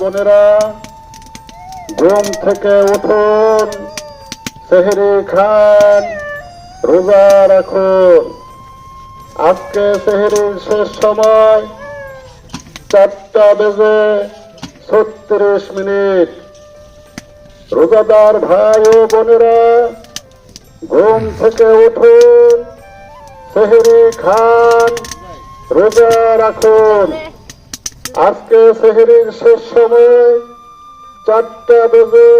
বোনেরা, ঘুম থেকে উঠুন, সেহরি খান, রোজা রাখুন। আজকে সেহরির শেষ সময়, চারটা বেজে ছত্রিশ মিনিট। রোজাদার ভাই ও বোনেরা, ঘুম থেকে উঠুন, সেহরি খান, রোজা রাখুন। আজকে সেহরির শেষ সময়। চারটা বেজে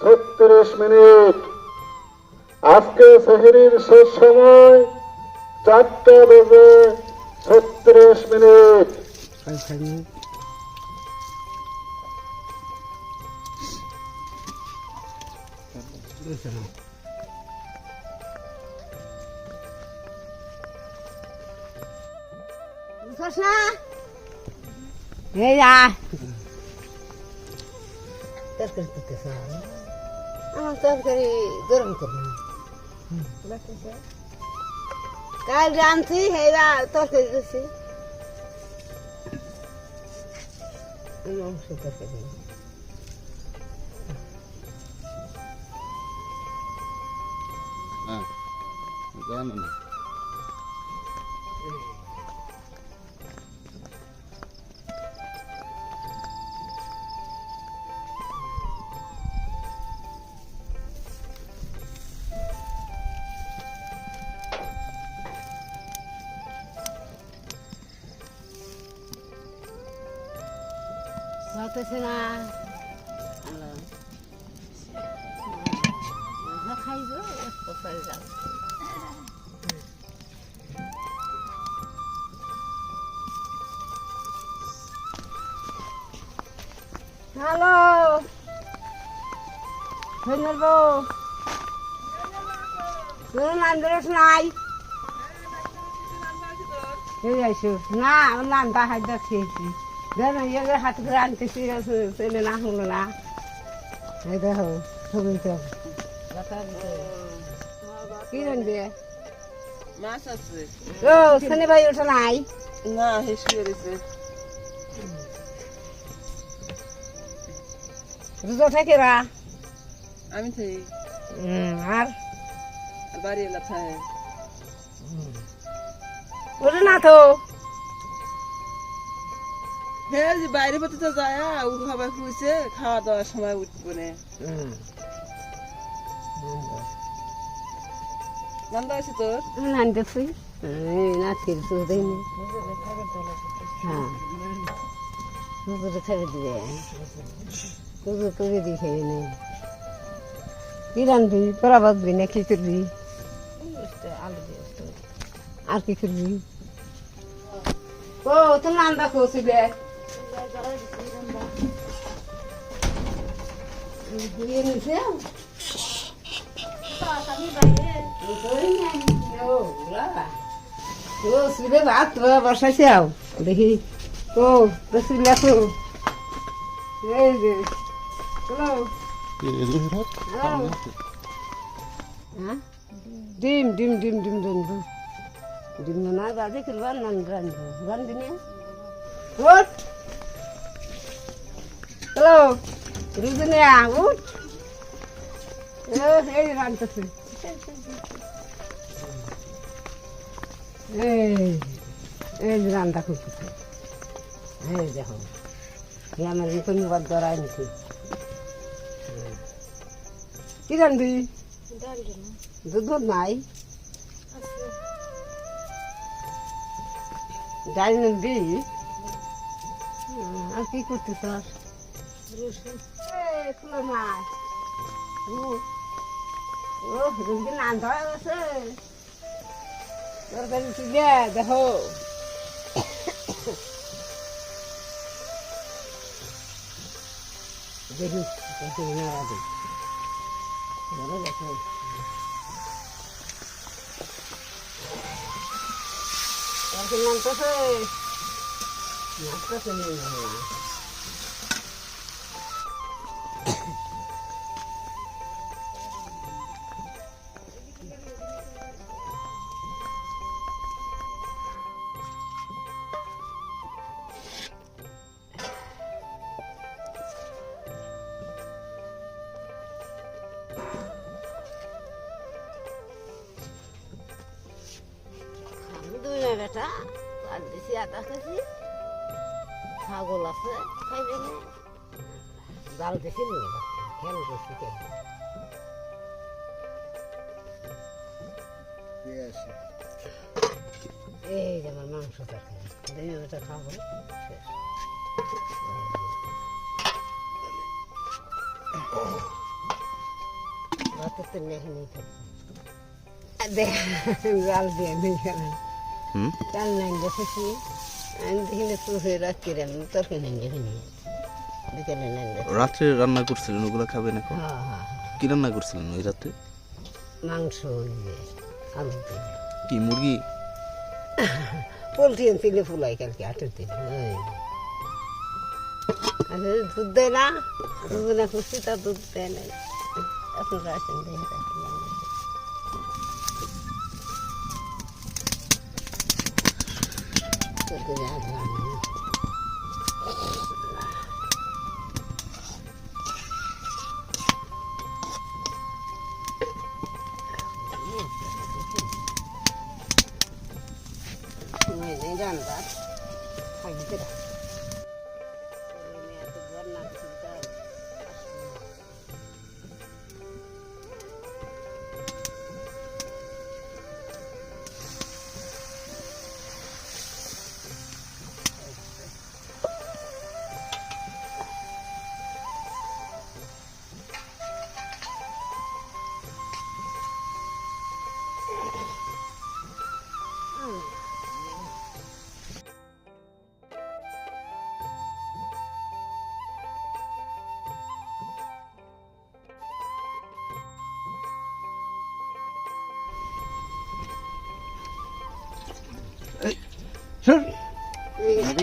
ছত্রিশ মিনিট। আজকে সেহরির শেষ সময়। চারটা বেজে ছত্রিশ মিনিট। বুঝছস এই যা তরকারি করতেছ আমার তরকারি গরম করব কাল জানছি হেরা তরকারি করছি মাংস তরকারি হ্যাঁ জানো না হতেছে না খাইব পরে যাও হ্যালো ধন্যবাদ তোর নাম বেরোস নাই এই আইসো না আমার নাম বাহার দেখছি দেখো ইয়ে হাত করে আনতেছি ছেলে না হলো না। এই দেখো ছবি তো। কি রাখবে মাছ আছে। ও শনি ভাই ওঠা নাই? না হে শুয়ে রয়েছে রোজা থাকে রা? আমি থাকি। আর? বাড়ি এলা থাকে ওটা না তো? হ্যাঁ বাইরে পথে তো যায় ও সবাই শুয়েছে খাওয়া দাওয়ার সময় উঠবো না নন্দা আছে তোর? নান দেখছি নাচের তো হ্যাঁ। ছেড়ে দিবে। কুকুর করে দিয়ে খেয়ে নেই কি রান্ধবি? তোরা বাঁধবি না কি করবি? আর কি করবি? ও তুমি রান্না করছিলে দিয়ে সুরে ভাত বসাইছে আও দেখি বেশি লেখো এই যে চলো ডিম ডিম ডিম ডিম রানবো ডিম না বাজে করবা নান রানবো রানবি না উঠ চলো রুজনিয়া, উঠ। এই রানতেছে। এই এই রান্না করতেছে এই দেখো আমার এখন বাদ ধরাই নিছি। কি রান্ধবি? দুধ নাই? ডাল নিবি আর কি করতেছ ফুলো মাছ। ও রুগী নান ধরা গেছে। তরকারি তুলে দেখো। দেখি ধরে দেখো তরকারি আটা আর দিছি আটা খেয়েছি ছাগল আছে খাইবে জাল দিছি নিয়ে খেয়াল করছি কে এই যে আমার মাংস তরকারি। দেখি ওটা খাব। শেষ। ভাতের তো নেই নেই দেখ জাল দিয়ে নেই খেলেন চাল নাই বসেছি। আমি দেখিলে তো হয়ে রাখছি রান্না তরকারি নাই দেখে নিয়ে বিকেলে নাই দেখে। রাত্রে রান্না করছিলেন ওগুলো খাবেন এখন? হ্যাঁ হ্যাঁ কি রান্না করছিলেন ওই রাতে মাংস দিয়ে আলু দিয়ে। কি মুরগি? পোলট্রি আনছিলে ফুলাই কালকে আটের দিন। দুধ দেয় না? দুধ না খুশি তার দুধ দেয় না আপনারা আসেন দেখে রাখি তরকারি আর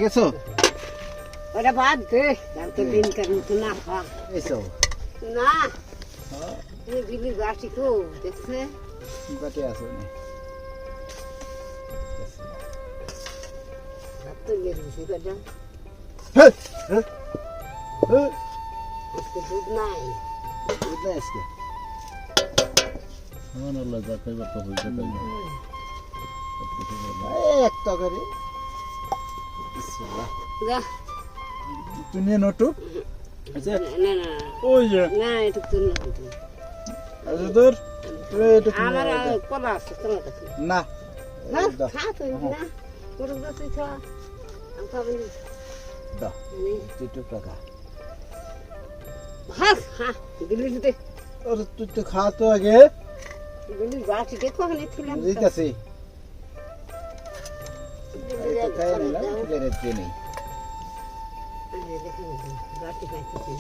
গেছো? ওটা বাদ দে কালকে দিন কার মতো না খা। এসো। না এই বিলি গাছি তো দেখছে? বাটে আছো নে তো মেরে দিছি কটা হ্যাঁ হ্যাঁ আজকে দুধ নাই। আজকে? আমার আল্লাহ যা খাইবার তো হইতে তাই এক তরকারি। বিসমিল্লাহ যা তুই নিয়ে নটু আচ্ছা না না ওই যে না একটু তুল না তুই আচ্ছা তোর তুই এটা কি আমার নিয়ে আয়? কলা আছে কলা দেখি না না এই দাও, খা তুই না গরু গাছ তুই খা আমি খাব না দাও আমি তুই একটু টাকা হ্যাঁ হ্যাঁ দিল্লি দিতে আরে তুই তো খা তো আগে দিল্লি গাছি দেখো ওখানে ছিলাম বুঝতেছি খাই নিলাম তুলে রেখে নেই গাছি খাইতেছি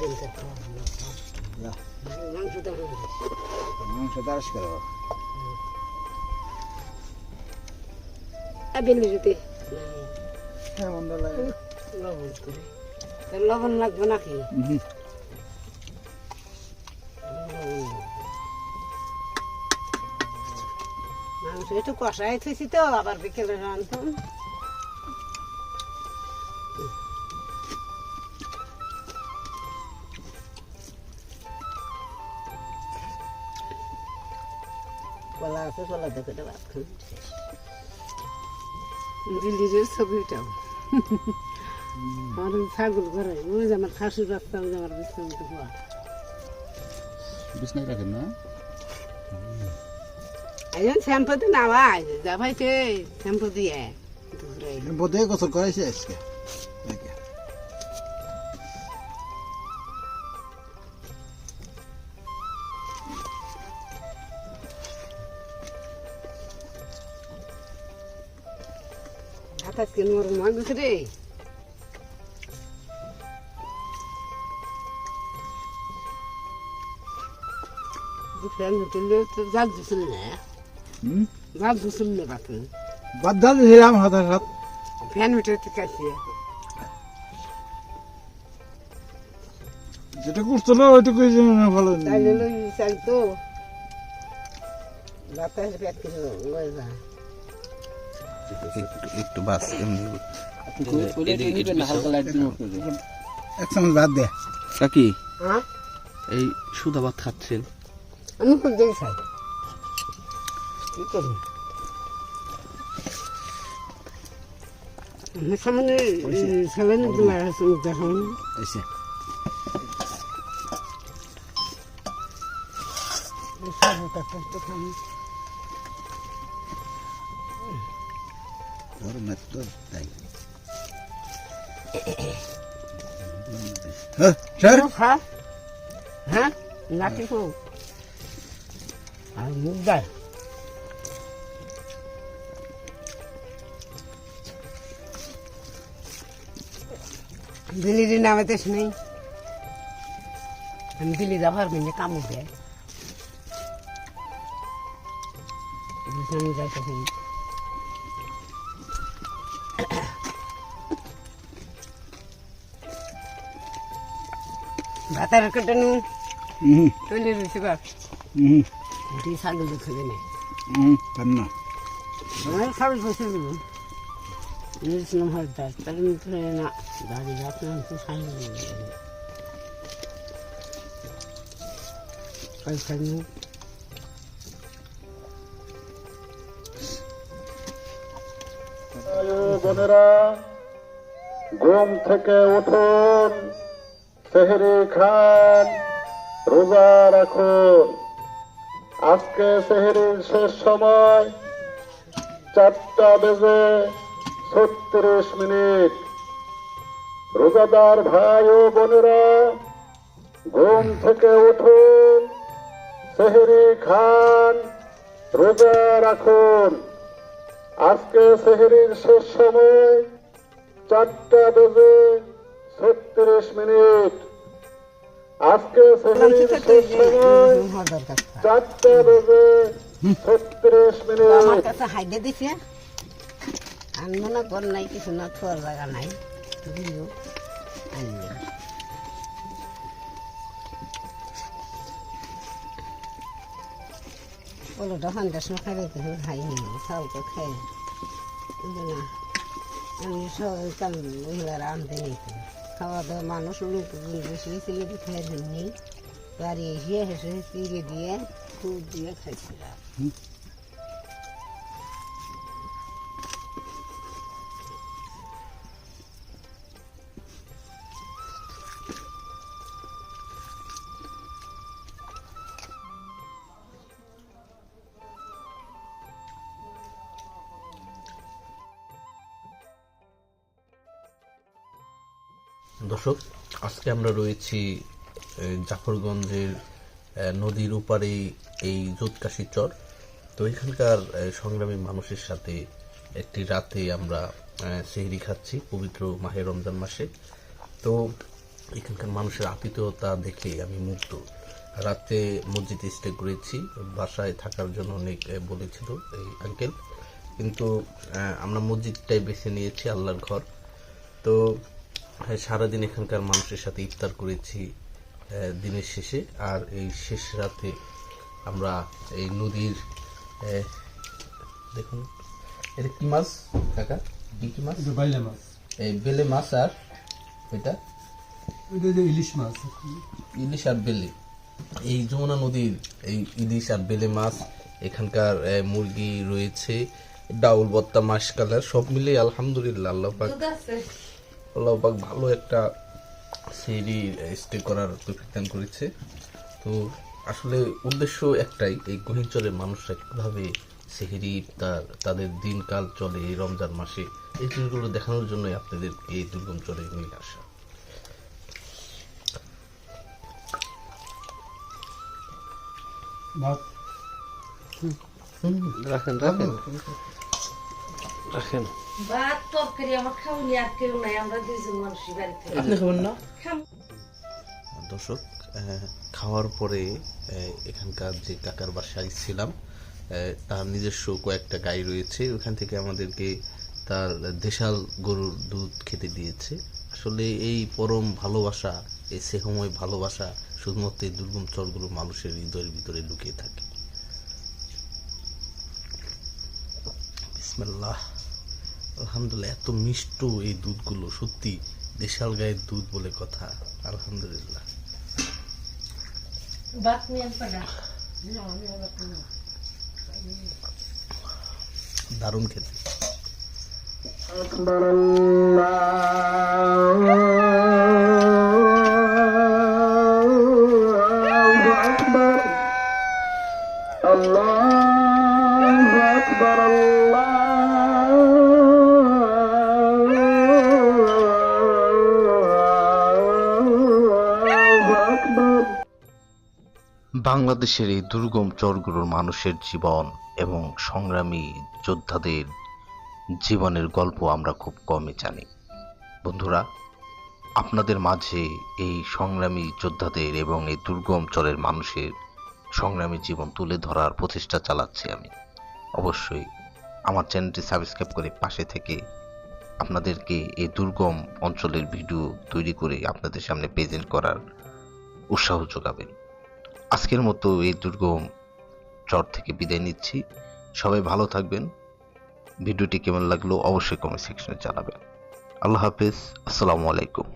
দিনটা খাওয়া না মাংস তো করো বেলি দিতে কেমন লাগে লবণ করে তা লবণ লাগবে নাকি একটু কষাই থুইছি তো আবার বিকেলে রান্ধুন কলা আছে কলা দেখে তো ভাত খান দিল্লির ছবিটাও আমার ছাগল ঘরে ওই যে আমার খাসির রাস্তা ওই যে আমার বিছনায় রাখেন না? একজন শ্যাম্পু তো নামাই যা ভাইছে শ্যাম্পু দিয়ে দুপুরে বোধে গোসল করাইছে আজকে আজকে নরম হয়ে গেছে রে তো জাল দিছিল না জাল না দিলাম হাতের হাত। ফ্যান কাছে যেটা করছিল ওইটুকুই যেন ভালো তাইলে লই চাল তো। বাতাস পেট একটু একটু বাস এমনি। এক দে। কাকি হ্যাঁ? এই সুদা ভাত খাচ্ছেন। আমি খুব দেই খাই। কি করি সামনে সামনে তোমার দেখুন এসে গরমে তো তাই। হ্যাঁ হ্যাঁ হ্যাঁ নাকি আর মুখ দেয় দিল্লির নামেতেস নেই আমি দিল্লি যাবার কিন্তু কামড় দেয়। ভাতার কেটে নু। হুম তৈরি রয়েছে বা হুম দুই ছাগল খেলে না। ছাগল ফসে দেব নিয়েছিলাম বোনেরা ঘুম থেকে উঠুন, সেহরি খান, রোজা রাখুন। আজকে সেহরির শেষ সময় চারটা বেজে ছত্রিশ মিনিট। রোজাদার ভাই ও বোনেরা ঘুম থেকে উঠুন সেহরি খান রোজা রাখুন। আজকে সেহরির শেষ সময় চারটা বেজে ছত্রিশ মিনিট। আজকে সেহরির শেষ সময় চারটা বেজে ছত্রিশ মিনিট। আনব না ঘর নাই, কিছু না, থোয়ার জায়গা নাই। দিল আনব বলো তখন দেশ খাই রেখে খাই নি। চাউল তো, খাই। না? আমি সব কাল মহিলারা আনতে নিতে খাওয়া দাওয়া মানুষ লোকজন বেশি ছেলে খাই দিননি বাড়ি এসে হেসে চিড়ে দিয়ে খুব দিয়ে খাইছিলাম। দর্শক, আজকে আমরা রয়েছি জাফরগঞ্জের নদীর উপারে এই জোৎকাশি চর। তো এখানকার সংগ্রামী মানুষের সাথে একটি রাতে আমরা সেহরি খাচ্ছি পবিত্র মাহে রমজান মাসে। তো এখানকার মানুষের আতিথেয়তা দেখে আমি মুগ্ধ। রাতে মসজিদে স্টে করেছি, বাসায় থাকার জন্য অনেক বলেছিল এই আঙ্কেল কিন্তু আমরা মসজিদটাই বেছে নিয়েছি, আল্লাহর ঘর। তো সারাদিন এখানকার মানুষের সাথে ইফতার করেছি আহ, দিনের শেষে। আর এই শেষ রাতে আমরা এই নদীর দেখুন এটা কি মাছ কাকা? কি কি মাছ? বাইলে মাছ। এই বেলে মাছ আর এটা? ওইটা ইলিশ মাছ। ইলিশ আর বেলে। এই যমুনা নদীর এই ইলিশ আর বেলে মাছ এখানকার আহ, মুরগি রয়েছে ডাউল বত্তা মাস কালার সব মিলে আলহামদুলিল্লাহ আল্লাহ পাক। আল্লাহ পাক ভালো একটা সেরি স্টে করার দান করেছে। তো আসলে উদ্দেশ্য একটাই এই গহিঞ্চলের মানুষরা কীভাবে সেহেরি তার তাদের দিনকাল চলে এই রমজান মাসে। এই জিনিসগুলো দেখানোর জন্যই আপনাদের এই দুর্গম চলে নিয়ে আসা। ভাত রাখেন। রাখেন। রাখেন। ভাত তরকারি আমার খাওনি আর কেউ নাই আমরা দুইজন মানুষই বাড়িতে আপনি খাবেন না? দর্শক খাওয়ার পরে এখানকার যে কাকার বাসায় ছিলাম তার নিজস্ব কয়েকটা গাই রয়েছে। ওখান থেকে আমাদেরকে তার দেশাল গরুর দুধ খেতে দিয়েছে। আসলে এই পরম ভালোবাসা এই সেহময় ভালোবাসা শুধুমাত্র এই দুর্গম চরগুলো মানুষের হৃদয়ের ভিতরে লুকিয়ে থাকে। বিসমিল্লাহ। আলহামদুলিল্লাহ এত মিষ্ট এই দুধগুলো সত্যি দেশাল গায়ের দুধ বলে কথা আলহামদুলিল্লাহ। দারুণ খেতে। আকবর বাংলাদেশের এই দুর্গম চরগুলোর মানুষের জীবন এবং সংগ্রামী যোদ্ধাদের জীবনের গল্প আমরা খুব কমই জানি। বন্ধুরা, আপনাদের মাঝে এই সংগ্রামী যোদ্ধাদের এবং এই দুর্গম চরের মানুষের সংগ্রামী জীবন তুলে ধরার প্রচেষ্টা চালাচ্ছি আমি। অবশ্যই আমার চ্যানেলটি সাবস্ক্রাইব করে পাশে থেকে আপনাদেরকে এই দুর্গম অঞ্চলের ভিডিও তৈরি করে আপনাদের সামনে প্রেজেন্ট করার উৎসাহ যোগাবেন। আজকের মতো এই দুর্গম চর থেকে বিদায় নিচ্ছি। সবাই ভালো থাকবেন। ভিডিওটি কেমন লাগল অবশ্যই কমেন্ট সেকশনে জানাবেন। আল্লাহ হাফিজ। আসসালামু আলাইকুম।